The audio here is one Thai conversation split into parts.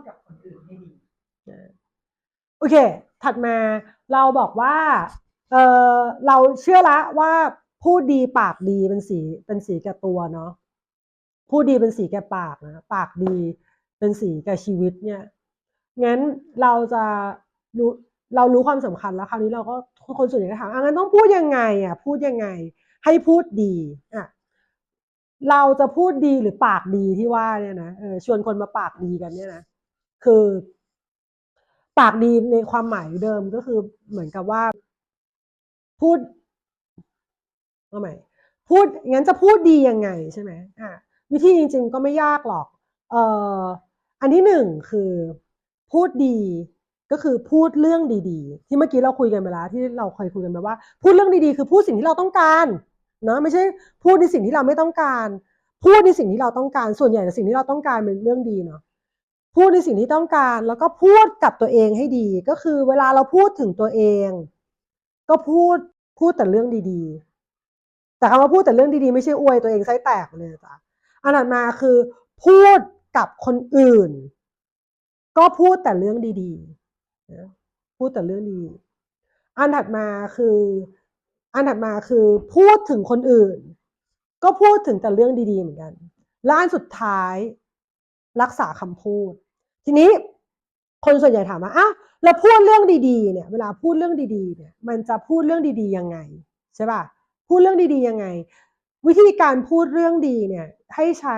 ดกับคนอื่นให้ดี โอเค ถัดมาเราบอกว่า เออเราเชื่อละว่าพูดดีปากดีเป็นสีเป็นสีแก่ตัวเนาะพูดดีเป็นสีแก่ปากนะปากดีเป็นสีแก่ชีวิตเนี่ยงั้นเราจะรู้เรารู้ความสำคัญแล้วคราวนี้เราก็คนส่วนใหญ่ก็ถามอะงั้นต้องพูดยังไงอะพูดยังไง ให้พูดดีอะเราจะพูดดีหรือปากดีที่ว่าเนี่ยนะเออชวนคนมาปากดีกันเนี่ยนะ คือ ปากดีในความหมายเดิมก็คือเหมือนกับว่า พูดเอาใหม่พูดงั้นจะพูดดียังไงใช่ไหมอะวิธีจริง ๆ ก็ไม่ยากหรอก เอ่ออันที่หนึ่งคือ พูดดีก็คือพูดเรื่องดีๆ ที่เมื่อกี้เราคุยกันไปแล้วที่เราเคยคุยกันไปว่า พูดเรื่องดีๆ คือพูดสิ่งที่เราต้องการเนาะไม่ใช่พูดในสิ่งที่เราไม่ต้องการ พูดในสิ่งที่เราต้องการส่วนใหญ่ในสิ่งที่เราต้องการเป็นเรื่องดีเนาะ พูดในสิ่งที่ต้องการแล้วก็พูดกับตัวเองให้ดี ก็คือเวลาเราพูดถึงตัวเอง ก็พูดพูดแต่เรื่องดีๆ แต่คำว่าพูดแต่เรื่องดีๆ ไม่ใช่อวยตัวเองไส้แตกเลยจ้ะอันถัดมาคือ พูดกับคนอื่น ก็พูดแต่เรื่องดีๆพูดแต่เรื่องดีอันถัดมาคือ อันถัดมาคือ พูดถึงคนอื่น ก็พูดถึงแต่เรื่องดีๆเหมือนกันและอันสุดท้าย รักษาคำพูด ทีนี้คนส่วนใหญ่ถามว่าอ้าวแล้วพูดเรื่องดีๆเนี่ย เวลาพูดเรื่องดีๆเนี่ยมันจะพูดเรื่องดีๆยังไงใช่ป่ะพูดเรื่องดีๆยังไง วิธีการพูดเรื่องดีเนี่ยให้ใช้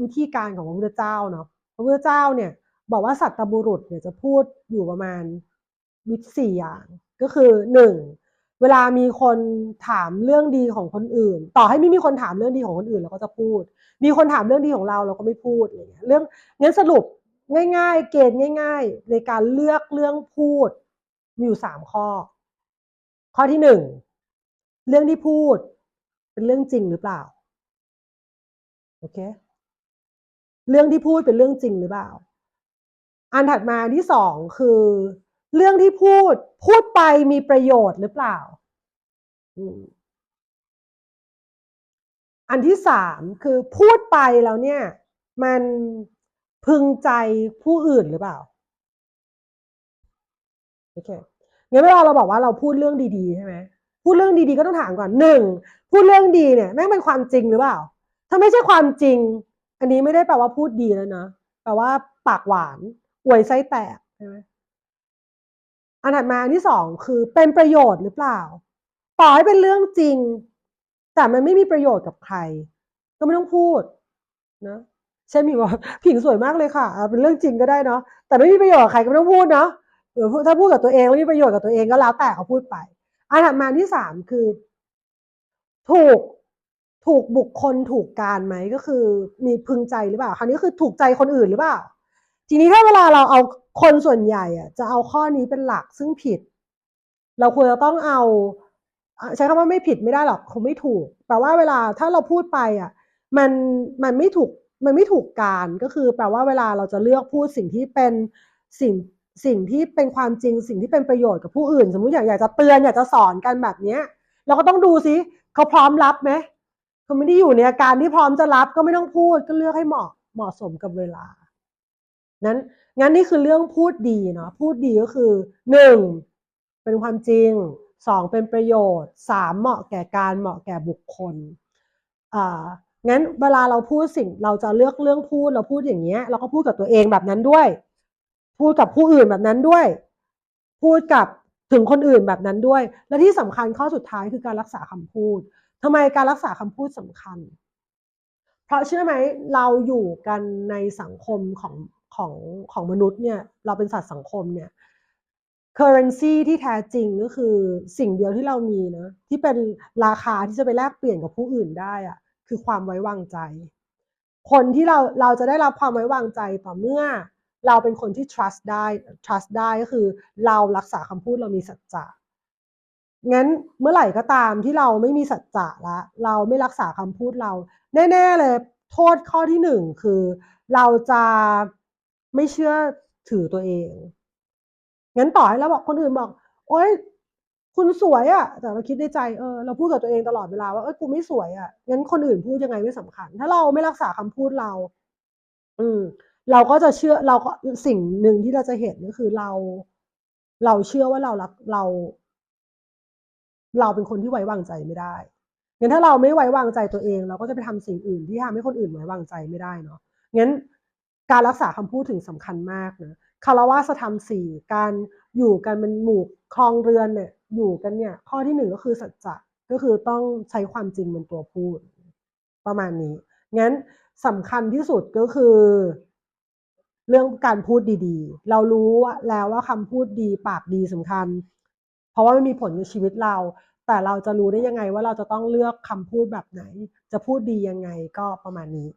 วิธีการของพระพุทธเจ้าเนาะพระพุทธเจ้าเนี่ยบอกว่าสัตตบุรุษเนี่ยจะพูดอยู่ประมาณวิธีสี่อย่าง ก็คือหนึ่ง เวลามีคนถามเรื่องดีของคนอื่น ต่อให้ไม่มีคนถามเรื่องดีของคนอื่นเราก็จะพูด มีคนถามเรื่องดีของเราเราก็ไม่พูดอะไรเงี้ยเรื่องงั้นสรุปง่าย ๆ เกณฑ์ง่าย ๆ ในการเลือกเรื่องพูดมีอยู่สามข้อ ข้อที่หนึ่งเรื่องที่พูด เป็นเรื่องจริงหรือเปล่าโอเคเรื่องที่พูดเป็นเรื่องจริงหรือเปล่า อันถัดมาที่สองคือ เรื่องที่พูดพูดไปมีประโยชน์หรือเปล่า อันที่สามคือพูดไปแล้วเนี่ย มันพึงใจผู้อื่นหรือเปล่าโอเคงั้นเวลาเราบอกว่าเราพูดเรื่องดีๆใช่ไหมพูดเรื่องดีๆก็ต้องถามก่อนหนึ่งพูดเรื่องดีเนี่ยแม่งเป็นความจริงหรือเปล่า ถ้าไม่ใช่ความจริง อันนี้ไม่ได้แปลว่าพูดดีแล้วนะแปลว่าปากหวานอวยไส้แตกใช่ไหม อันถัดมาอันที่สองคือเป็นประโยชน์หรือเปล่าต่อให้เป็นเรื่องจริง แต่มันไม่มีประโยชน์กับใคร ก็ไม่ต้องพูดนะเช่นมีบอกผิงสวยมากเลยค่ะอะเป็นเรื่องจริงก็ได้เนาะแต่ไม่มีประโยชน์กับใครก็ไม่ต้องพูดเนาะหรือถ้าพูดกับตัวเองแล้วมีประโยชน์กับตัวเองก็แล้วแต่เขาพูดไปอันถัดมาที่สามคือ ถูกถูกบุคคลถูกการไหมก็คือ มีพึงใจหรือเปล่าคราวนี้คือถูกใจคนอื่นหรือเปล่า ทีนี้ถ้าเวลาเราเอา คนส่วนใหญ่อะจะเอาข้อนี้เป็นหลักซึ่งผิด เราควรจะต้องเอาใช้คำว่าไม่ผิดไม่ได้หรอกคงไม่ถูก แปลว่าเวลาถ้าเราพูดไปอะมันมันไม่ถูกมันไม่ถูกการก็คือ แปลว่าเวลาเราจะเลือกพูดสิ่งที่เป็นสิ่งสิ่งที่เป็นความจริง สิ่งที่เป็นประโยชน์กับผู้อื่น สมมุติอยากอยากจะเตือนอยากจะสอนกันแบบเนี้ย เราก็ต้องดูซิเขาพร้อมรับไหมเขาไม่ได้อยู่ในอาการที่พร้อมจะรับก็ไม่ต้องพูดก็เลือกให้เหมาะเหมาะสมกับเวลา นั้นงั้นนี่คือเรื่องพูดดีเนาะพูดดีก็คือหนึ่งเป็นความจริงสองเป็นประโยชน์สามเหมาะแก่การเหมาะแก่บุคคลอ่างั้นเวลาเราพูดสิ่งเราจะเลือกเรื่องพูดเราพูดอย่างเงี้ยเราก็พูดกับตัวเองแบบนั้นด้วย พูดกับผู้อื่นแบบนั้นด้วย พูดกับถึงคนอื่นแบบนั้นด้วย และที่สำคัญข้อสุดท้ายคือการรักษาคำพูดทำไมการรักษาคำพูดสำคัญ เพราะเชื่อไหมเราอยู่กันในสังคมของ ของของมนุษย์เนี่ยเราเป็นสัตว์สังคมเนี่ย currency ที่แท้จริงก็คือสิ่งเดียวที่เรามีนะที่เป็นราคาที่จะไปแลกเปลี่ยนกับผู้อื่นได้อะคือความไว้วางใจ คนที่เราเราจะได้รับความไว้วางใจต่อเมื่อ เราเป็นคนที่ trust ได้ trust ได้ก็คือ เรารักษาคำพูดเรามีสัจจะงั้นเมื่อไหร่ก็ตามที่เราไม่มีสัจจะละเราไม่รักษาคำพูดเรา แน่ ๆ เลย โทษข้อที่หนึ่งคือ เราจะ ไม่เชื่อถือตัวเอง งั้นต่อให้เราบอกคนอื่นบอก โอ๊ยคุณสวยอะ่ะ แต่เราคิดในใจเออเราพูดกับตัวเองตลอดเวลาว่าเอ้ยกูไม่สวยอะ่ะงั้นคนอื่นพูดยังไงไม่สำคัญ ถ้าเราไม่รักษาคำพูดเรา อืม เราก็จะเชื่อเราก็สิ่งหนึ่งที่เราจะเห็นก็คือเรา เราเชื่อว่าเรารักเรา เราเป็นคนที่ไว้วางใจไม่ได้งั้นถ้าเราไม่ไว้วางใจตัวเอง เราก็จะไปทำสิ่งอื่นที่ทำให้คนอื่นไว้วางใจไม่ได้เนาะงั้น การรักษาคำพูดถึงสำคัญมากนะคารวะธรรมสี่การอยู่กันเป็นหมู่คลองเรือนเนี่ยอยู่กันเนี่ยข้อที่หนึ่งก็คือสัจจะก็คือต้องใช้ความจริงเป็นตัวพูด ประมาณนี้งั้นสำคัญที่สุดก็คือ เรื่องการพูดดีๆ เรารู้แล้วว่าคำพูดดีปากดีสำคัญ เพราะว่ามันมีผลในชีวิตเรา แต่เราจะรู้ได้ยังไงว่าเราจะต้องเลือกคำพูดแบบไหน จะพูดดียังไงก็ประมาณนี้